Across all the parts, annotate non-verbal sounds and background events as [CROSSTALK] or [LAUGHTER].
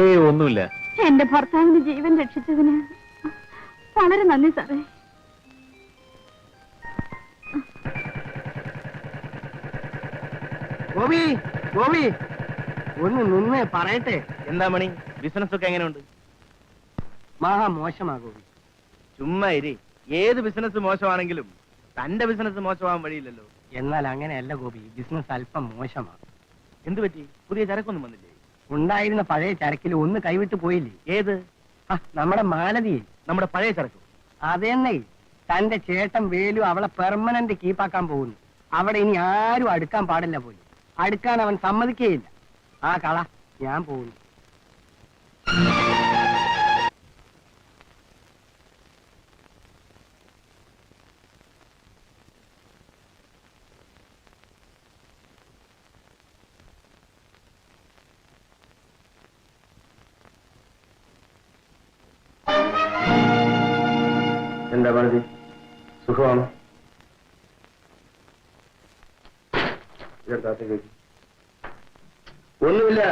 ഏയ് ഒന്നുമില്ല. എന്റെ ഭർത്താവിന് ജീവൻ രക്ഷിച്ചതിന് വളരെ നന്ദി സാറേ. ഗോപി ഗോപി ഒന്ന് നിന്ന് പറയട്ടെ. എന്താ മണി? ബിസിനസ് ഒക്കെ എങ്ങനെയുണ്ട്? മഹാ മോശമാ ഗോപി. ചുമ്മാ ഇരി. ഏത് ബിസിനസ് മോശമാണെങ്കിലും തന്റെ ബിസിനസ് മോശമാവാൻ വഴിയില്ലല്ലോ. എന്നാൽ അങ്ങനെയല്ല ഗോപി. ബിസിനസ് അല്പം മോശമാണ് എന്തു പറ്റി? പുതിയ ചരക്കൊന്നും വന്നില്ലേ? ഉണ്ടായിരുന്ന പഴയ ചരക്കിൽ ഒന്ന് കൈവിട്ട് പോയില്ലേ? ഏത്? ആ, നമ്മുടെ മാലതി നമ്മുടെ പഴയ ചരക്ക്? അതെന്നെ. തന്റെ ചേട്ടൻ വേലു അവളെ പെർമനന്റ് കീപ്പാക്കാൻ പോകുന്നു. അവിടെ ഇനി ആരും അടുക്കാൻ പാടില്ല പോലും. അടുക്കാൻ അവൻ സമ്മതിക്കുകയില്ല ആ കള. ഞാൻ പോകുന്നു. എന്താ പറഞ്ഞത് സുഖമാണ്? ഒന്നുമില്ല.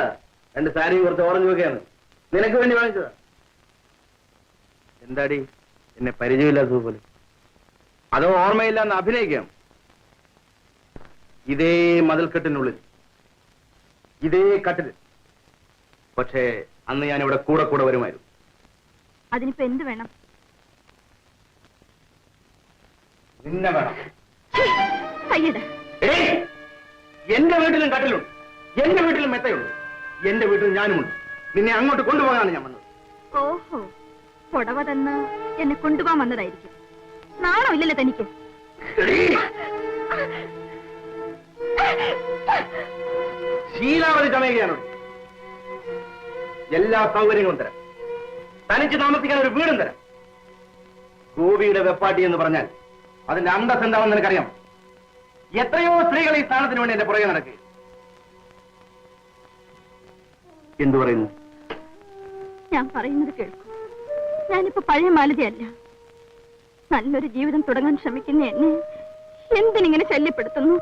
രണ്ട് സാരി കുറച്ച് ഓറഞ്ച് വെക്കാണ് നിനക്ക് വേണ്ടി വാങ്ങിച്ചതാ? എന്താടി? എന്നെ പരിചയമില്ലാത്തത് പോലെ. അതോ ഓർമ്മയില്ലാന്ന് അഭിനയിക്കാം. ഇതേ മതിൽക്കെട്ടിനുള്ളിൽ. ഇതേ കട്ടിൽ. പക്ഷേ അന്ന് ഞാൻ ഇവിടെ കൂടെ കൂടെ വരുമായിരുന്നു. അതിനിപ്പോ എന്ത് വേണം? നിന്നെ വേണം. കയ്യടാ ഏയ്! എന്റെ വീട്ടിലും കട്ടിലുണ്ട്. എന്റെ വീട്ടിലും മെത്തയുണ്ട്. എന്റെ വീട്ടിൽ ഞാനുമുണ്ട്. നിന്നെ അങ്ങോട്ട് കൊണ്ടുപോകാനാണ് ഞാൻ വന്നത്. ഓഹോ പുടവ തന്ന് എന്നെ കൊണ്ടുപോകാൻ വന്നതായിരിക്കും. നാണോ ഇല്ലല്ലോ തനിക്ക്! ശീലാവധി ചമയുകയാണ് എല്ലാ സൗകര്യങ്ങളും തരാം. തനിച്ച് താമസിക്കാൻ ഒരു വീടും തരാം. ഗോപിയുടെ വെപ്പാട്ടി എന്ന് പറഞ്ഞാൽ അതിന്റെ അന്തസ് എന്താണെന്ന് നിനക്കറിയാം? എത്രയോ സ്ത്രീകൾ ഈ സ്ഥാനത്തിന് വേണ്ടി എന്റെ പുറകെ നടക്കുക എന്തു പറയുന്നു? ഞാൻ പറയുന്നത് കേൾക്കൂ. ഞാനിപ്പോ പഴയ മാലതിയല്ല. നല്ലൊരു ജീവിതം തുടങ്ങാൻ ശ്രമിക്കുന്ന എന്നെ എന്തിനിങ്ങനെ ശല്യപ്പെടുത്തുന്നു?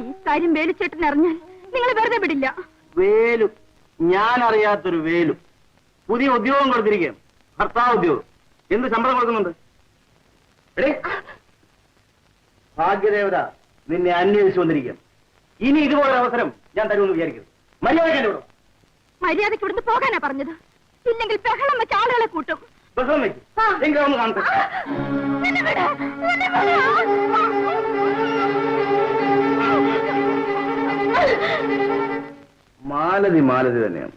ഈ കാര്യം വേലിച്ചേട്ടൻ അറിഞ്ഞാൽ നിങ്ങൾ വെറുതെ വിടില്ല. വേലു. ഞാൻ അറിയാത്തൊരു വേലു. പുതിയ ഉദ്യോഗം കൊടുത്തിരിക്കുകയാണ്. ഭർത്താവ് ഉദ്യോഗം. എന്ത് ശമ്പളം കൊടുക്കുന്നുണ്ട്? ഭാഗ്യദേവത നിന്നെ അന്വേഷിച്ചു വന്നിരിക്കും ഇനി ഇതുപോലെ അവസരം ഞാൻ തരുമെന്ന് വിചാരിക്കുന്നു. മര്യാദ വിടും മര്യാദയ്ക്ക് ഇവിടുന്ന് പോകാനാ പറഞ്ഞത്. ഇല്ലെങ്കിൽ ബഹളം വെച്ച ആളുകളെ കൂട്ടും. ബഹളം വെച്ച് എങ്കിലും ഒന്ന് കാണട്ടെ. മാലതി മാലതി തന്നെയാണ്.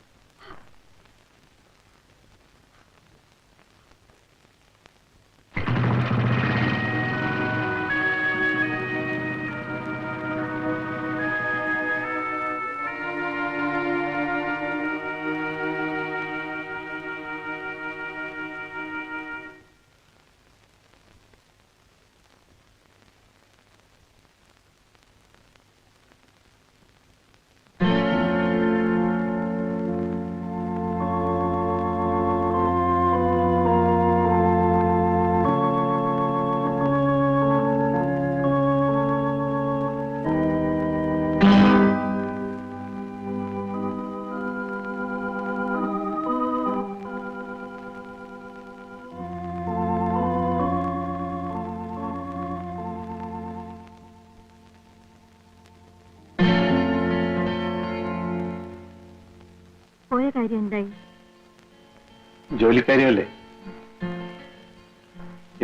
കാര്യം എന്തായി ജോലിക്കാരിയല്ലേ?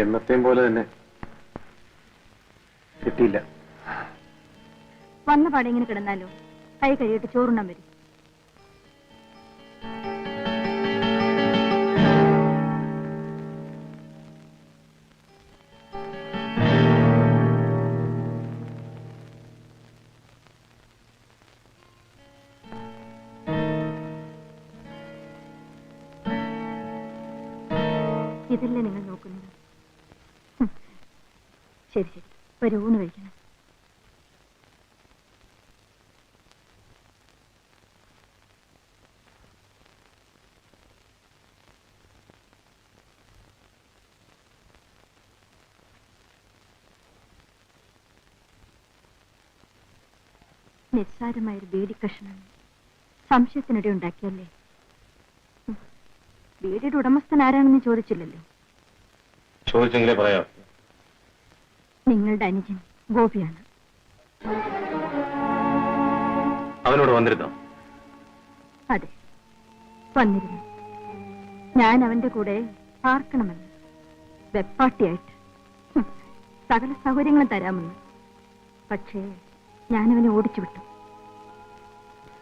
എന്നത്തെയും പോലെ തന്നെ കിട്ടിയില്ല വന്ന പാടെ ഇങ്ങനെ കിടന്നാലോ? കൈ കഴിയിട്ട് ചോറുണ്ണാൻ വരും. ഇതല്ലേ നിങ്ങൾ നോക്കുന്നത്? ശരി ശരി. വരൂന്ന് ഊണ് കഴിക്കണം. നിസ്സാരമായൊരു ബീഡിക്കഷണം സംശയത്തിനിടെ ഉണ്ടാക്കിയല്ലേ. ബീഡിയുടെ ഉടമസ്ഥൻ ആരാണെന്ന് ചോദിച്ചില്ലല്ലോ? ചോദിച്ചെങ്കിലേ പറയാം. നിങ്ങളുടെ അനുജൻ ഗോപിയാണ്. അവനോട് വന്നിരുന്നോ? അതെ വന്നിരുന്നു. ഞാൻ അവന്റെ കൂടെ പാർക്കണമെന്ന്. വെപ്പാട്ടിയായിട്ട്. സകല സൗകര്യങ്ങളും തരാമെന്ന്. പക്ഷേ ഞാനവനെ ഓടിച്ചു വിട്ടു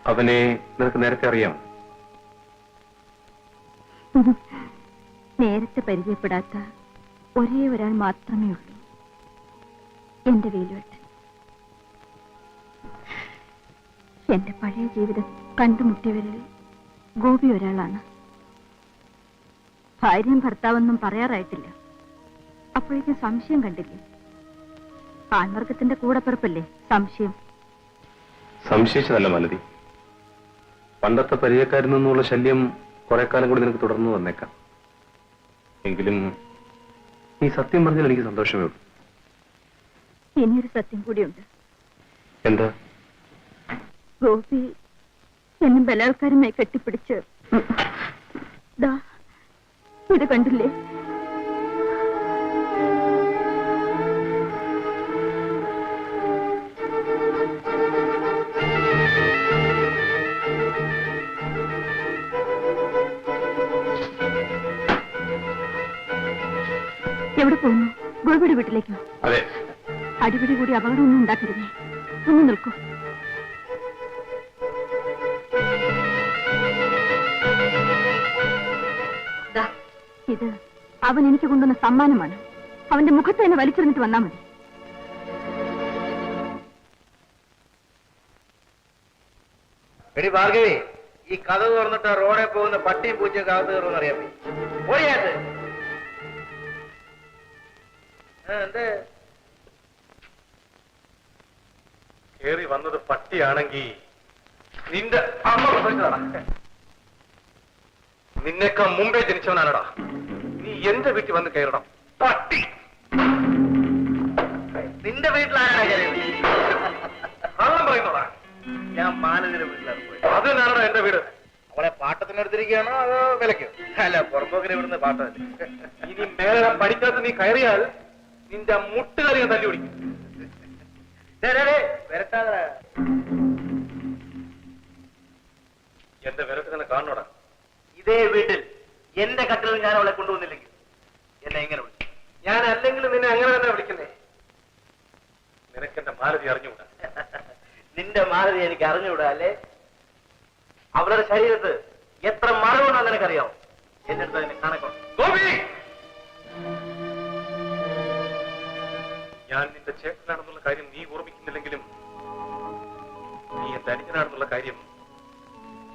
അവനെ നിനക്ക് നേരത്തെ അറിയാം [LAUGHS] നേരത്തെ പരിചയപ്പെടാത്ത ഒരേ ഒരാൾ മാത്രമേ ഉള്ളൂ. എന്റെ വേലുവട്ട് എന്റെ പഴയ ജീവിതം കണ്ടുമുട്ടിയവരിൽ ഗോപി ഒരാളാണ്. ഭാര്യയും ഭർത്താവെന്നും പറയാറായിട്ടില്ല. അപ്പോഴേക്കും സംശയം കണ്ടില്ലേ? ആൺവർഗത്തിന്റെ കൂടപ്പിറപ്പല്ലേ? സംശയം. സംശയിച്ചതല്ല മലതി. പണ്ടത്തെ പരിചയക്കാരിൽ നിന്നുള്ള ശല്യം കുറെ കാലം കൂടി നിനക്ക് തുടർന്നു വന്നേക്കാം. എങ്കിലും നീ സത്യം പറഞ്ഞാൽ എനിക്ക് സന്തോഷമേ ഉള്ളൂ. ഇനിയൊരു സത്യം കൂടിയുണ്ട്. എന്താ? ഗോപി എന്നെ ബലാത്കാരമായി കെട്ടിപ്പിടിച്ച്. ദാ ഇത് കണ്ടില്ലേ? എവിടെ പോകുന്നു ഗോപിയുടെ വീട്ടിലേക്കോ അതെ. അടിപിടി കൂടി അപകടമൊന്നും ഉണ്ടാക്കരുതേ. ഒന്ന് നിൽക്കൂ. ദാ, ഇത് അവൻ എനിക്ക് കൊണ്ടുവന്ന സമ്മാനമാണ്. അവന്റെ മുഖത്ത് തന്നെ വലിച്ചെറിഞ്ഞിട്ട് വന്നാ മതി. എടി ഭാർഗവി ഈ കഥ തുറന്നിട്ട് റോഡെ പോകുന്ന പട്ടിയും പൂച്ചയൊക്കെ അകത്ത് കയറുമെന്ന് അറിയാൻ കേറി വന്നത് പട്ടിയാണെങ്കിൽ നിന്റെ അമ്മ പ്രസവിച്ചതാടാ. നിന്നേക്കാൾ മുമ്പേ ജനിച്ചവനാണടാ. നീ എന്റെ വീട്ടിൽ വന്ന് കയറണം. പട്ടി. നിന്റെ വീട്ടിലാരാ കള്ളം പറയുന്നോടാ. ഞാൻ മാനേജരെ വീട്ടിലാണ് പോയത്. അത് തന്നെയാണോ എന്റെ വീട്. അവളെ പാട്ടത്തിനെടുത്തിരിക്കുകയാണോ അതോ വിലക്കോ അല്ല പുറമ്പോക്കിനെ വിടുന്ന പാട്ടല്ലേ ഇനി മേലെ പഠിക്കാത്ത നീ കയറിയാൽ നിന്റെ മുട്ടുകാരി ഞാൻ തല്ലി പിടിക്കും വരട്ടാതെ എന്റെ വിരട്ട് തന്നെ കാണണോടാ? ഇതേ വീട്ടിൽ എന്റെ കട്ടിൽ ഞാൻ അവളെ കൊണ്ടുവന്നില്ലെങ്കിൽ എന്നെ എങ്ങനെ വിളിക്കും? ഞാൻ അല്ലെങ്കിലും നിന്നെ അങ്ങനെ തന്നെ വിളിക്കുന്നേ. നിനക്ക് എന്റെ മാലതി അറിഞ്ഞുകൂടാ? നിന്റെ മാലതി എനിക്ക് അറിഞ്ഞുകൂടാ അല്ലേ? അവളുടെ ശരീരത്ത് എത്ര മറവുണ്ടോ നിനക്കറിയാവോ? എന്റെ അടുത്ത് അതിനെ ഞാൻ നിന്റെ ചേട്ടനാണെന്നുള്ള കാര്യം നീ ഓർമ്മിക്കുന്നില്ലെങ്കിലും നീ എന്റെ അനുജനാണെന്നുള്ള കാര്യം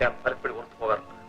ഞാൻ പലപ്പോഴും ഓർത്തു പോകാറുണ്ട്.